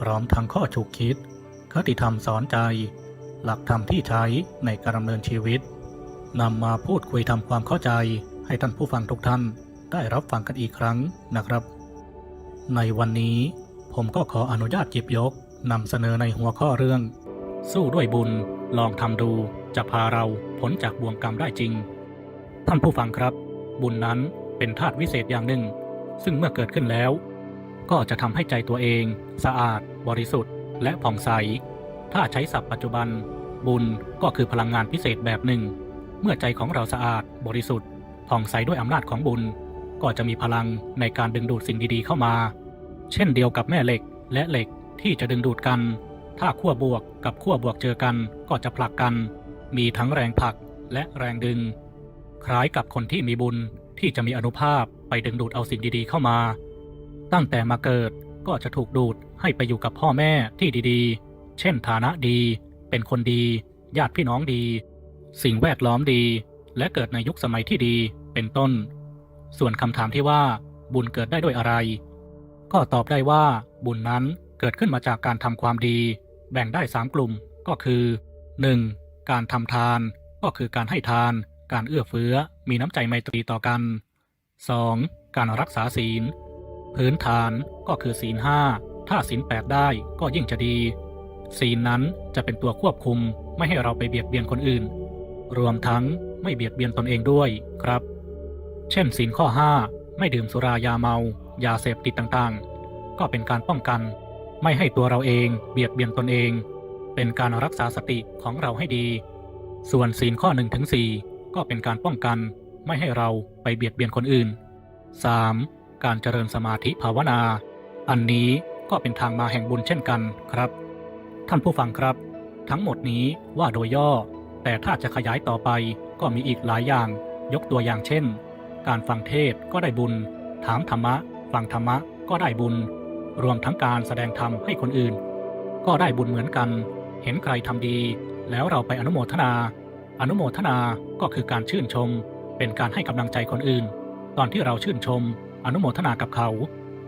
พร้อมทั้งข้อฉุกคิด คติธรรมสอนใจ หลักธรรมที่ใช้ในการดำเนินชีวิตนำมาพูดคุยทำความเข้าใจ ให้ท่านผู้ฟังทุกท่านได้รับฟังกันอีกครั้งนะครับ ในวันนี้ผมก็ขออนุญาตจิบยกนำเสนอในหัวข้อเรื่อง สู้ด้วยบุญลองทำดูจะพาเราพ้นจากบ่วงกรรมได้จริง ท่านผู้ฟังครับ บุญนั้นเป็นธาตุวิเศษอย่างหนึ่ง ซึ่งเมื่อเกิดขึ้นแล้ว ก็จะทำให้ใจตัวเอง สะอาด บริสุทธิ์ และผ่องใส ถ้าใช้ศัพท์ปัจจุบัน บุญก็คือพลังงานพิเศษแบบหนึ่ง เมื่อใจของเราสะอาด บริสุทธิ์ผ่องใสด้วยอำนาจของบุญ ก็จะมีพลังในการดึงดูดสิ่งดีๆเข้ามา เช่นเดียวกับแม่เหล็กและเหล็กที่จะดึงดูดกัน ถ้าขั้วบวกกับขั้วบวกเจอกันก็จะผลักกัน มีทั้งแรงผลักและแรงดึง คล้ายกับคนที่มีบุญที่จะมีอนุภาพไปดึงดูดเอาสิ่งดีๆเข้ามา ตั้งแต่มาเกิดก็จะถูกดูดให้ไปอยู่กับพ่อแม่ที่ดีๆ เช่นฐานะดี เป็นคนดี ญาติพี่น้องดี สิ่งแวดล้อมดี และเกิดในยุคสมัยที่ดี เป็นต้น ส่วนคำถามที่ว่า บุญเกิดได้ด้วยอะไร ก็ตอบได้ว่าบุญนั้นเกิดขึ้นมาจากการทำความดี แบ่งได้3กลุ่มก็คือ 1. การทำทาน ก็คือการให้ทาน การเอื้อเฟื้อ มีน้ำใจไมตรีต่อกัน 2. การรักษาศีล พื้นฐานก็คือศีลห้าถ้าศีลแปดได้ก็ยิ่งจะดี ศีลนั้นจะเป็นตัวควบคุมไม่ให้เราไปเบียดเบียนคนอื่น รวมทั้งไม่เบียดเบียนตนเองด้วยครับ เช่นศีลข้อ 5 ไม่ดื่มสุรายาเมา ยาเสพติดต่างๆ ก็เป็นการป้องกัน ไม่ให้ตัวเราเองเบียดเบียนตนเอง เป็นการรักษาสติของเราให้ดี ส่วนศีลข้อ1ถึง4ก็เป็นการป้องกัน ไม่ให้เราไปเบียดเบียนคนอื่น 3. การเจริญสมาธิภาวนา อันนี้ก็เป็นทางมาแห่งบุญเช่นกันครับ ท่านผู้ฟังครับ ทั้งหมดนี้ว่าโดยย่อ แต่ถ้าจะขยายต่อไปก็มีอีกหลายอย่าง ยกตัวอย่างเช่น การฟังเทศก็ได้บุญ ถามธรรมะ ฟังธรรมะก็ได้บุญ รวมทั้งการแสดงธรรมให้คนอื่น ก็ได้บุญเหมือนกัน เห็นใครทำดี แล้วเราไปอนุโมทนา อนุโมทนาก็คือการชื่นชม เป็นการให้กำลังใจคนอื่น ตอนที่เราชื่นชม อนุโมทนากับเขา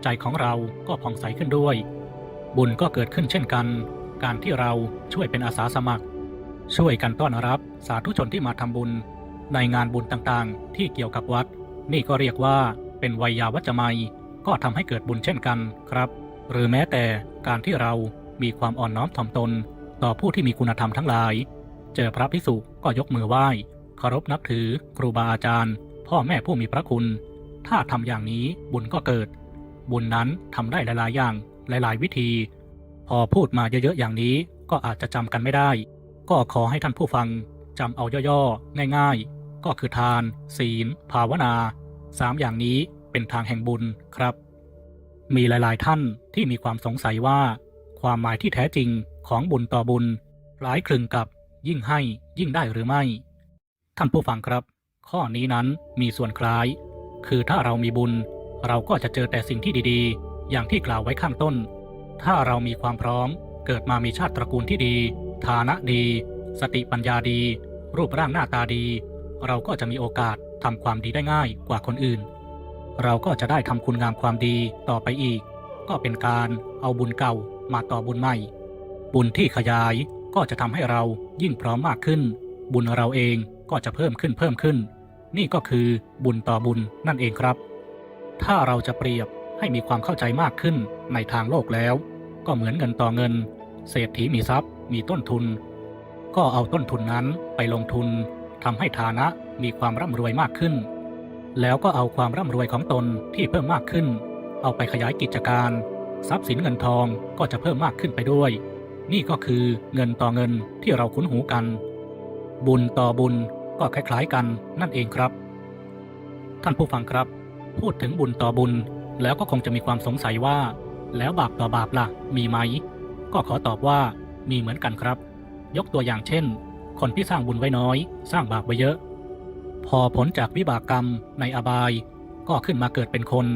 ใจของเราก็ผ่องใสขึ้นด้วย บุญก็เกิดขึ้นเช่นกัน การที่เราช่วยเป็นอาสาสมัคร ช่วยกันต้อนรับสาธุชนที่มาทำบุญ ในงานบุญต่างๆ ที่เกี่ยวกับวัด นี่ก็เรียกว่าเป็นวัยาวัจจะไมยก็ทำให้เกิดบุญเช่นกันครับ หรือแม้แต่การที่เรามีความอ่อนน้อมถ่อมตน ต่อผู้ที่มีคุณธรรมทั้งหลาย เจอพระพิสุก็ยกมือไหว้เคารพนับถือครูบาอาจารย์ พ่อแม่ผู้มีพระคุณ ถ้าทำอย่างนี้บุญก็เกิด บุญนั้นทำได้หลายๆ อย่างหลาย ๆ วิธี พอพูดมาเยอะๆอย่างนี้ก็อาจจะจำกันไม่ได้ ก็ขอให้ท่านผู้ฟังจำเอาย่อๆ ง่าย ๆ ก็คือทาน ศีล ภาวนาสามอย่างนี้เป็นทางแห่งบุญครับ มีหลายๆท่านที่มีความสงสัยว่า ความหมายที่แท้จริงของบุญต่อบุญคล้ายคลึงกับยิ่งให้ยิ่งได้หรือไม่ ท่านผู้ฟังครับ ข้อนี้นั้นมีส่วนคล้าย คือถ้าเรามีบุญ เราก็จะเจอแต่สิ่งที่ดีๆ อย่างที่กล่าวไว้ข้างต้น ถ้าเรามีความพร้อม เกิดมามีชาติตระกูลที่ดี ฐานะดี สติปัญญาดี รูปร่างหน้าตาดี เราก็จะมีโอกาสทำความดีได้ง่ายกว่าคนอื่น เราก็จะได้ทำคุณงามความดีต่อไปอีก ก็เป็นการเอาบุญเก่ามาต่อบุญใหม่ บุญที่ขยายก็จะทำให้เรายิ่งพร้อมมากขึ้น บุญเราเองก็จะเพิ่มขึ้นเพิ่มขึ้น นี่ก็คือบุญต่อบุญนั่นเองครับ ถ้าเราจะเปรียบให้มีความเข้าใจมากขึ้นในทางโลกแล้ว ก็เหมือนเงินต่อเงิน เศรษฐีมีทรัพย์ มีต้นทุน ก็เอาต้นทุนนั้นไปลงทุนทำให้ฐานะมีความร่ำรวยมากขึ้น แล้วก็เอาความร่ำรวยของตนที่เพิ่มมากขึ้น เอาไปขยายกิจการ ทรัพย์สินเงินทองก็จะเพิ่มมากขึ้นไปด้วย นี่ก็คือเงินต่อเงินที่เราคุ้นหูกัน บุญต่อบุญ ก็คล้ายๆกันนั่นเองครับ ท่านผู้ฟังครับ พูดถึงบุญต่อบุญแล้วก็คงจะมีความสงสัยว่า แล้วบาปต่อบาปล่ะ มีไหม ก็ขอตอบว่ามีเหมือนกันครับ ยกตัวอย่างเช่น คนที่สร้างบุญไว้น้อย สร้างบาปไว้เยอะ พอผลจากวิบากกรรมในอบาย ก็ขึ้นมาเกิดเป็นคน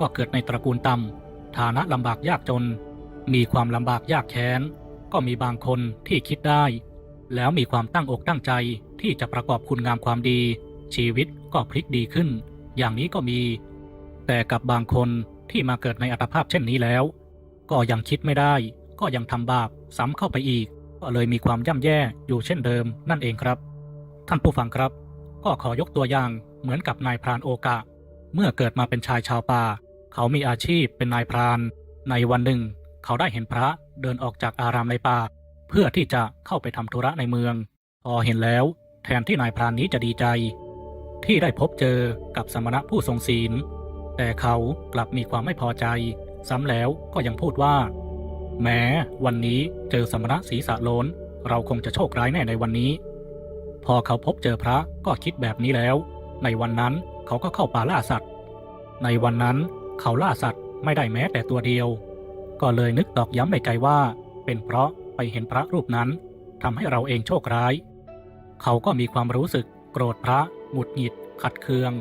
ก็เกิดในตระกูลต่ำฐานะลำบากยากจน มีความลำบากยากแค้น ก็มีบางคนที่คิดได้ แล้วมีความตั้งอกตั้งใจที่จะประกอบคุณงามความดี ชีวิตก็พลิกดีขึ้น อย่างนี้ก็มี แต่กับบางคนที่มาเกิดในอัตภาพเช่นนี้แล้ว ก็ยังคิดไม่ได้ ก็ยังทำบาปซ้ำเข้าไปอีก ก็เลยมีความย่ำแย่อยู่เช่นเดิมนั่นเองครับ ท่านผู้ฟังครับ ก็ขอยกตัวอย่างเหมือนกับนายพรานโอกะ เมื่อเกิดมาเป็นชายชาวป่า เขามีอาชีพเป็นนายพราน ในวันหนึ่ง เขาได้เห็นพระเดินออกจากอารามในป่า เพื่อที่จะเข้าไปทำธุระในเมือง พอเห็นแล้ว แทนที่นายพรานนี้จะดีใจ ที่ได้พบเจอกับสมณะผู้ทรงศีล แต่เขากลับมีความไม่พอใจ ซ้ำแล้วก็ยังพูดว่า แม้วันนี้เจอสมณะศีรษะโลนเราคงจะโชคร้ายแน่ในวันนี้ พอเขาพบเจอพระก็คิดแบบนี้แล้ว ในวันนั้นเขาก็เข้าป่าล่าสัตว์ ในวันนั้นเขาล่าสัตว์ไม่ได้แม้แต่ตัวเดียว ก็เลยนึกตอกย้ำในใจว่า เป็นเพราะ ไปเห็นพระรูปนั้นทำให้เราเองโชคร้าย เขาก็มีความรู้สึก โกรธพระหงุดหงิด ขัดเคือง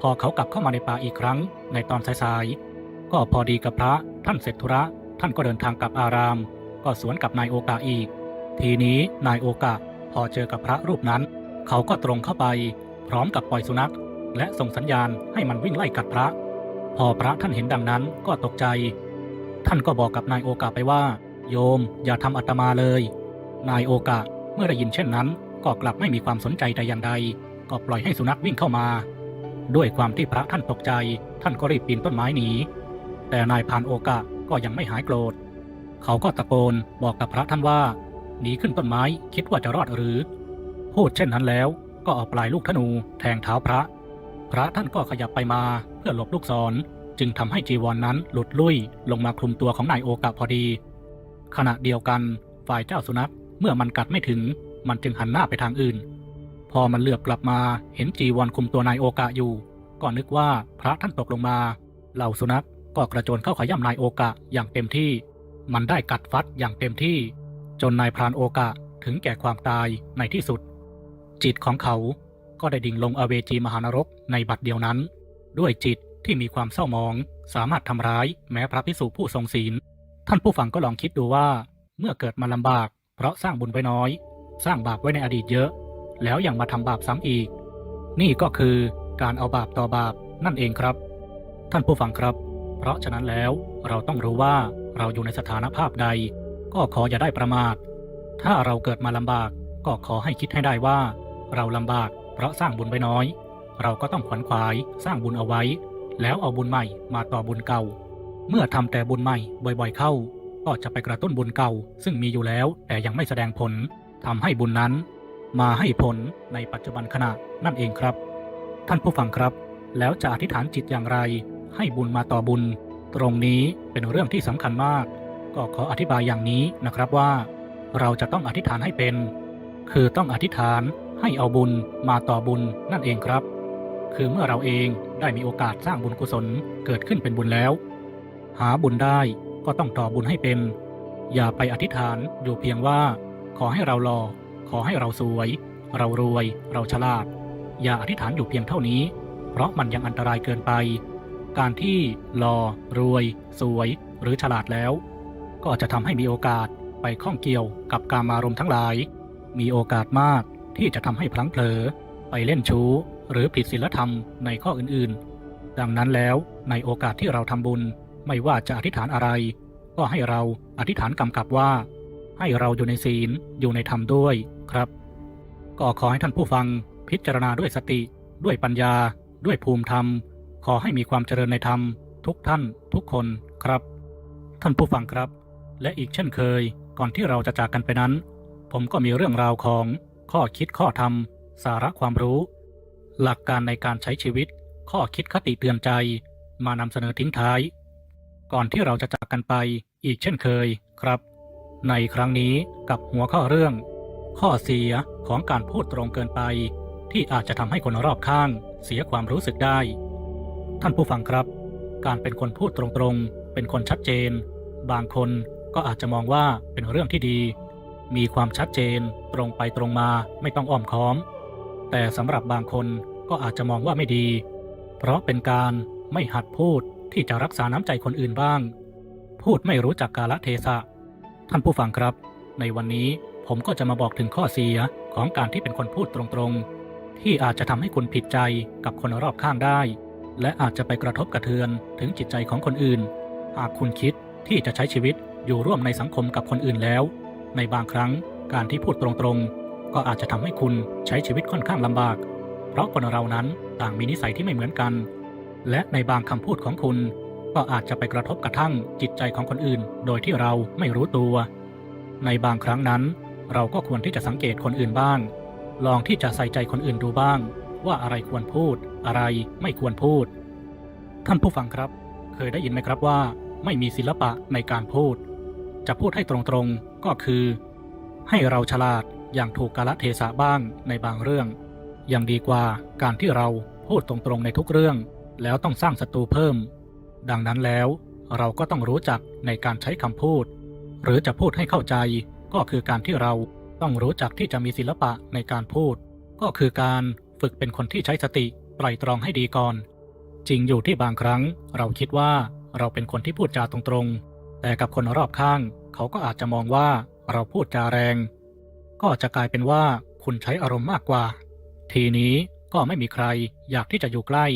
พอเขากลับเข้ามาในป่าอีกครั้งในตอนสายๆก็พอดีกับพระท่านเสร็จธุระ ท่านก็เดินทางกลับอาราม ก็สวนกับนายโอกาอีก ทีนี้นายโอกาพอเจอกับพระรูปนั้น เขาก็ตรงเข้าไป พร้อมกับปล่อยสุนัข และส่งสัญญาณให้มันวิ่งไล่กัดพระ พอพระท่านเห็นดังนั้นก็ตกใจ ท่านก็บอกกับนายโอกาไปว่า โยมอย่าทำอัตมาเลย นายโอกาเมื่อได้ยินเช่นนั้น ก็กลับไม่มีความสนใจแต่อย่างใด ก็ปล่อยให้สุนัขวิ่งเข้ามา ด้วยความที่พระท่านตกใจ ท่านก็รีบปีนต้นไม้หนี แต่นายพานโอกะก็ยังไม่หายโกรธ เขาก็ตะโกนบอกกับพระท่านว่าหนีขึ้นต้นไม้คิดว่าจะรอดหรือ พูดเช่นนั้นแล้วก็เอาปลายลูกธนูแทงเท้าพระ พระท่านก็ขยับไปมาเพื่อหลบลูกศร จึงทำให้จีวรนนั้นหลุดลุ่ยลงมาคลุมตัวของนายโอกะพอดี ขณะเดียวกันฝ่ายเจ้าสุนัขเมื่อมันกัดไม่ถึง มันจึงหันหน้าไปทางอื่น พอมันเหลือบกลับมาเห็นจีวรคุมตัวนายโอกะอยู่ ก็นึกว่าพระท่านตกลงมา เหล่าสุนัขก็กระโจนเข้าขย้ำนายโอกะอย่างเต็มที่ มันได้กัดฟัดอย่างเต็มที่ จนนายพรานโอกะถึงแก่ความตายในที่สุด จิตของเขาก็ได้ดิ่งลงอเวจีมหานรกในบัดเดียวนั้น ด้วยจิตที่มีความเศร้าหมอง สามารถทำร้ายแม้พระพิสุผู้ทรงศีล ท่านผู้ฟังก็ลองคิดดูว่า เมื่อเกิดมาลำบาก เพราะสร้างบุญไว้น้อย สร้างบาปไว้ในอดีตเยอะ แล้วยังมาทำบาปซ้ำอีก นี่ก็คือการเอาบาปต่อบาปนั่นเองครับ ท่านผู้ฟังครับ เพราะฉะนั้นแล้วเราต้องรู้ว่าเราอยู่ในสถานภาพใด ก็ขออย่าได้ประมาท ถ้าเราเกิดมาลำบากก็ขอให้คิดให้ได้ว่า เราลำบาก เพราะสร้างบุญไว้น้อย เราก็ต้องขวนขวายสร้างบุญเอาไว้ แล้วเอาบุญใหม่มาต่อบุญเก่า เมื่อทำแต่บุญใหม่บ่อยๆเข้า ก็จะไปกระตุ้นบุญเก่า ซึ่งมีอยู่แล้วแต่ยังไม่แสดงผลทำให้บุญนั้น มาให้ผลในปัจจุบันขณะนั่นเองครับ ท่านผู้ฟังครับ แล้วจะอธิษฐานจิตอย่างไร ให้บุญมาต่อบุญ ตรงนี้เป็นเรื่องที่สำคัญมาก ก็ขออธิบายอย่างนี้นะครับว่า เราจะต้องอธิษฐานให้เป็น คือต้องอธิษฐานให้เอาบุญมาต่อบุญนั่นเองครับ คือเมื่อเราเองได้มีโอกาสสร้างบุญกุศลเกิดขึ้นเป็นบุญแล้ว หาบุญได้ก็ต้องต่อบุญให้เป็นอย่าไปอธิษฐานอยู่เพียงว่า ขอให้เราหล่อขอให้เราสวย เรารวย เราฉลาด อย่าอธิษฐานอยู่เพียงเท่านี้ เพราะมันยังอันตรายเกินไป การที่หล่อรวย สวย หรือฉลาดแล้ว ก็จะทำให้มีโอกาสไปข้องเกี่ยวกับการมารมณ์ทั้งหลาย มีโอกาสมากที่จะทำให้พลังเผลอ ไปเล่นชู้ หรือผิดศีลธรรมในข้ออื่นๆ ดังนั้นแล้วในโอกาสที่เราทำบุญ ไม่ว่าจะอธิษฐานอะไร ก็ให้เราอธิษฐานกำกับว่า ให้เราอยู่ในศีลอยู่ในธรรมด้วยครับ ก็ขอให้ท่านผู้ฟังพิจารณาด้วยสติ ด้วยปัญญา ด้วยภูมิธรรม ขอให้มีความเจริญในธรรม ทุกท่าน ทุกคนครับ ท่านผู้ฟังครับ และอีกเช่นเคย ก่อนที่เราจะจากกันไปนั้น ผมก็มีเรื่องราวของข้อคิดข้อธรรม สาระความรู้ หลักการในการใช้ชีวิต ข้อคิดคติเตือนใจ มานำเสนอทิ้งท้าย ก่อนที่เราจะจากกันไปอีกเช่นเคยครับ ในครั้งนี้กับหัวข้อเรื่อง ข้อเสียของการพูดตรงเกินไป ที่อาจจะทำให้คนรอบข้างเสียความรู้สึกได้ ท่านผู้ฟังครับ การเป็นคนพูดตรงๆ เป็นคนชัดเจน บางคนก็อาจจะมองว่าเป็นเรื่องที่ดี มีความชัดเจน ตรงไปตรงมาไม่ต้องอ้อมค้อม แต่สำหรับบางคนก็อาจจะมองว่าไม่ดี เพราะเป็นการไม่หัดพูด ที่จะรักษาน้ำใจคนอื่นบ้าง พูดไม่รู้จักกาลเทศะ ท่านผู้ฟังครับ ในวันนี้ผมก็จะมาบอกถึงข้อเสียของการที่เป็นคนพูดตรงๆ ที่อาจจะทำให้คุณผิดใจกับคนรอบข้างได้ และอาจจะไปกระทบกระเทือนถึงจิตใจของคนอื่น หากคุณคิดที่จะใช้ชีวิตอยู่ร่วมในสังคมกับคนอื่นแล้ว ในบางครั้งการที่พูดตรงๆ ก็อาจจะทำให้คุณใช้ชีวิตค่อนข้างลำบาก เพราะคนเรานั้นต่างมีนิสัยที่ไม่เหมือนกัน และในบางคำพูดของคุณ ก็อาจจะไปกระทบกระทั่งจิตใจของคนอื่น โดยที่เราไม่รู้ตัว ในบางครั้งนั้น เราก็ควรที่จะสังเกตคนอื่นบ้าง ลองที่จะใส่ใจคนอื่นดูบ้าง ว่าอะไรควรพูด อะไรไม่ควรพูด ท่านผู้ฟังครับ เคยได้ยินไหมครับว่า ไม่มีศิลปะในการพูด จะพูดให้ตรงๆก็คือ ให้เราฉลาดอย่างถูกกาลเทศะบ้างในบางเรื่อง ยังดีกว่าการที่เราพูดตรงๆในทุกเรื่อง แล้วต้องสร้างศัตรูเพิ่ม ดังนั้นแล้วเราก็ต้องรู้จักในการใช้คำพูด หรือจะพูดให้เข้าใจก็คือการที่เราต้องรู้จักที่จะมีศิลปะในการพูด ก็คือการฝึกเป็นคนที่ใช้สติไตรตรองให้ดีก่อน จริงอยู่ที่บางครั้ง เราคิดว่าเราเป็นคนที่พูดจาตรงๆ แต่กับคนรอบข้าง เขาก็อาจจะมองว่าเราพูดจาแรง ก็จะกลายเป็นว่าคุณใช้อารมณ์มากกว่า ทีนี้ก็ไม่มีใครอยากที่จะอยู่ใกล้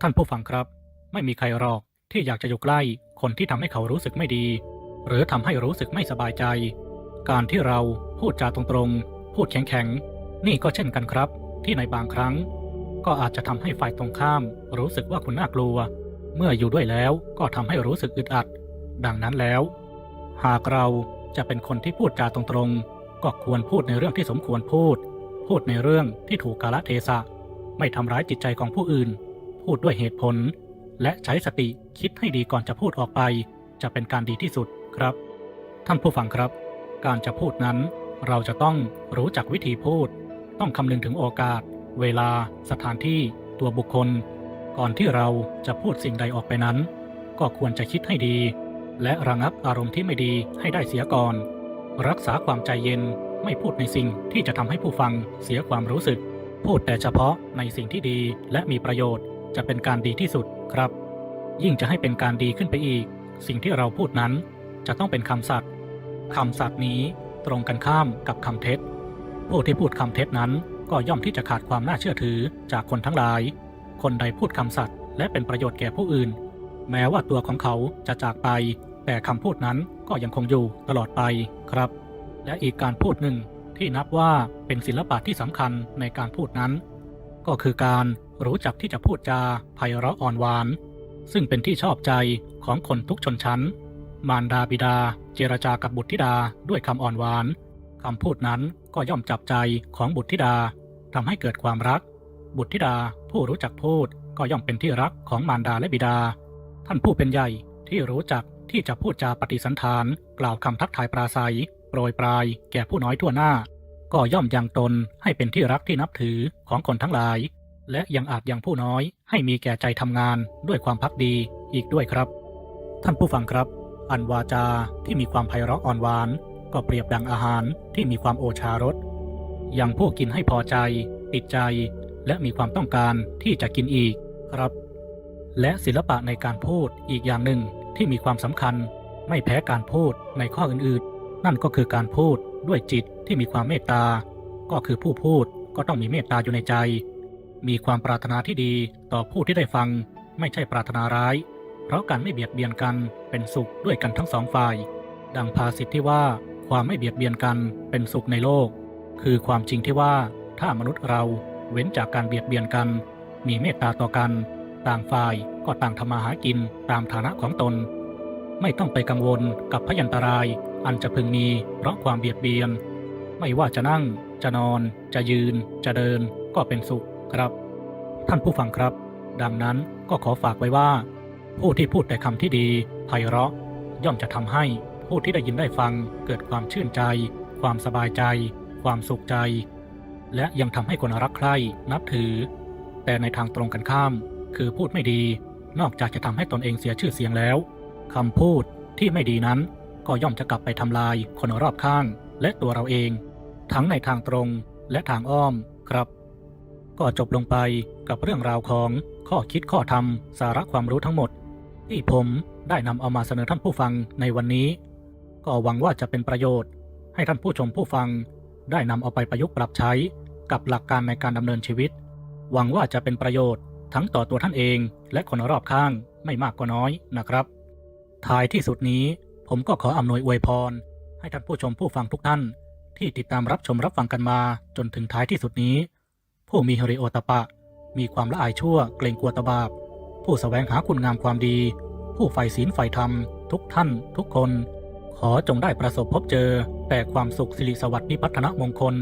ท่านผู้ฟังครับ ไม่มีใครหรอกที่อยากจะอยู่ใกล้คนที่ทำให้เขารู้สึกไม่ดี หรือทำให้รู้สึกไม่สบายใจ การที่เราพูดจาตรงๆ พูดแข็งๆ นี่ก็เช่นกันครับ ที่ในบางครั้ง ก็อาจจะทำให้ฝ่ายตรงข้าม รู้สึกว่าคุณน่ากลัว เมื่ออยู่ด้วยแล้วก็ทำให้รู้สึกอึดอัด ดังนั้นแล้ว หากเราจะเป็นคนที่พูดจาตรงๆ ก็ควรพูดในเรื่องที่สมควรพูด พูดในเรื่องที่ถูกกาลเทศะ ไม่ทำร้ายจิตใจของผู้อื่น พูดด้วยเหตุผล และใช้สติคิดให้ดีก่อนจะพูดออกไป จะเป็นการดีที่สุดครับ ท่านผู้ฟังครับ การจะพูดนั้น เราจะต้องรู้จักวิธีพูด ต้องคำนึงถึงโอกาส เวลา สถานที่ตัวบุคคล ก่อนที่เราจะพูดสิ่งใดออกไปนั้น ก็ควรจะคิดให้ดี และระงับอารมณ์ที่ไม่ดีให้ได้เสียก่อน รักษาความใจเย็นไม่พูดในสิ่งที่จะทำให้ผู้ฟังเสียความรู้สึก พูดแต่เฉพาะในสิ่งที่ดีและมีประโยชน์ จะเป็นการดีที่สุดครับ ยิ่งจะให้เป็นการดีขึ้นไปอีก สิ่งที่เราพูดนั้นจะต้องเป็นคำสัตย์คำสัตย์นี้ตรงกันข้ามกับคำเท็จ ผู้ที่พูดคำเท็จนั้นก็ย่อมที่จะขาดความน่าเชื่อถือจากคนทั้งหลาย คนใดพูดคำสัตย์และเป็นประโยชน์แก่ผู้อื่น แม้ว่าตัวของเขาจะจากไป แต่คำพูดนั้นก็ยังคงอยู่ตลอดไปครับ และอีกการพูดหนึ่งที่นับว่าเป็นศิลปะที่สำคัญในการพูดนั้น ก็คือการ รู้จักที่จะพูดจาไพเราะอ่อนหวาน ซึ่งเป็นที่ชอบใจของคนทุกชนชั้น มารดาบิดา เจรจากับบุตรธิดาด้วยคำอ่อนหวานคำพูดนั้นก็ย่อมจับใจของบุตรธิดาทำให้เกิดความรัก บุตรธิดาผู้รู้จักพูดก็ย่อมเป็นที่รักของมารดาและบิดา ท่านผู้เป็นใหญ่ที่รู้จักที่จะพูดจาปฏิสันฐาน กล่าวคำทักทายปราศัย โปรยปลายแก่ผู้น้อยทั่วหน้า ก็ย่อมยังตนให้เป็นที่รักที่นับถือของคนทั้งหลาย และยังอาจยังผู้น้อย ให้มีแก่ใจทำงานด้วยความพักดีอีกด้วยครับ ท่านผู้ฟังครับ อันวาจาที่มีความไพเราะอ่อนหวาน ก็เปรียบดังอาหารที่มีความโอชารสยังผู้กินให้พอใจ ติดใจ และมีความต้องการที่จะกินอีกครับ และศิลปะในการพูดอีกอย่างหนึ่งที่มีความสำคัญ ไม่แพ้การพูดในข้ออื่นๆ นั่นก็คือการพูดด้วยจิตที่มีความเมตตา ก็คือผู้พูดก็ต้องมีเมตตาอยู่ในใจ มีความปรารถนาที่ดีต่อผู้ที่ได้ฟัง ไม่ใช่ปรารถนาร้าย เพราะการไม่เบียดเบียนกันเป็นสุขด้วยกันทั้งสองฝ่าย ดังภาษิตที่ว่าความไม่เบียดเบียนกันเป็นสุขในโลก คือความจริงที่ว่าถ้ามนุษย์เราเว้นจากการเบียดเบียนกัน มีเมตตาต่อกัน ต่างฝ่ายก็ต่างทำมาหากินตามฐานะของตน ไม่ต้องไปกังวลกับพยันตราย อันจะพึงมีเพราะความเบียดเบียน ไม่ว่าจะนั่งจะนอน จะยืน จะเดินก็เป็นสุข ครับ ท่านผู้ฟังครับ ดังนั้นก็ขอฝากไว้ว่า ผู้ที่พูดแต่คำที่ดีไพเราะ ย่อมจะทำให้ผู้ที่ได้ยินได้ฟังเกิดความชื่นใจ ความสบายใจ ความสุขใจ และยังทำให้คนรักใคร่นับถือ แต่ในทางตรงกันข้าม คือพูดไม่ดี นอกจากจะทำให้ตนเองเสียชื่อเสียงแล้วคำพูดที่ไม่ดีนั้น ก็ย่อมจะกลับไปทำลายคนรอบข้าง และตัวเราเอง ทั้งในทางตรงและทางอ้อมครับ ก็จบลงไปกับเรื่องราวของข้อคิดข้อธรรม สาระความรู้ทั้งหมด ที่ผมได้นำเอามาเสนอท่านผู้ฟังในวันนี้ ก็หวังว่าจะเป็นประโยชน์ ให้ท่านผู้ชมผู้ฟัง ได้นำเอาไปประยุกต์ปรับใช้กับหลักการในการดำเนินชีวิต หวังว่าจะเป็นประโยชน์ทั้งต่อตัวท่านเองและคนรอบข้างไม่มากก็น้อยนะครับ ท้ายที่สุดนี้ผมก็ขออำนวยอวยพร ให้ท่านผู้ชมผู้ฟังทุกท่าน ที่ติดตามรับชมรับฟังกันมาจนถึงท้ายที่สุดนี้ ผู้มีฮริโอตปะ มีความละอายชั่วเกรงกลัวตบาปผู้สแสวงหาคุณงามความดี ผู้ใฝ่ศีลใฝ่ธรรม ทุกท่าน ทุกคน ขอจงได้ประสบพบเจอ แต่ความสุขสิริสวัสดิ์นิพัฒนมงคล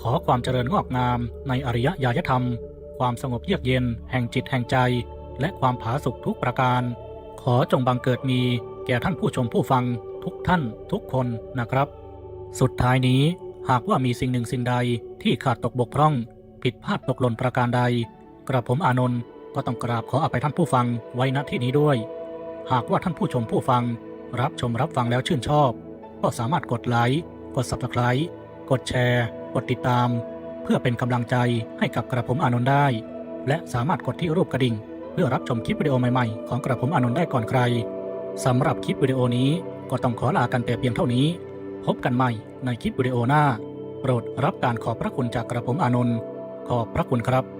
ขอความเจริญงอกงาม ในอริยญาณธรรม ความสงบเยือกเย็น แห่งจิตแห่งใจ และความผาสุกทุกประการ ขอจงบังเกิดมี แก่ท่านผู้ชมผู้ฟัง ทุกท่านทุกคนนะครับ สุดท้ายนี้หากว่ามีสิ่งหนึ่งสิ่งใดที่ขาดตกบกพร่อง ผิดพลาดตกหล่นประการใด กระผมอานนท์ก็ต้องกราบขออภัยท่านผู้ฟังไว้ณที่นี้ด้วย หากว่าท่านผู้ชมผู้ฟัง รับชมรับฟังแล้วชื่นชอบ ก็สามารถกดไลค์กด Subscribe กดแชร์ กดติดตาม เพื่อเป็นกำลังใจให้กับกระผมอานนท์ได้ และสามารถกดที่รูปกระดิ่ง เพื่อรับชมคลิปวิดีโอใหม่ๆ ของกระผมอานนท์ได้ก่อนใครสำหรับคลิปวิดีโอนี้ก็ต้องขอลากันแต่เพียงเท่านี้ พบกันใหม่ในคลิปวิดีโอหน้า โปรดรับการขอบพระคุณจากกระผมอานนท์ อบพระคุณครับ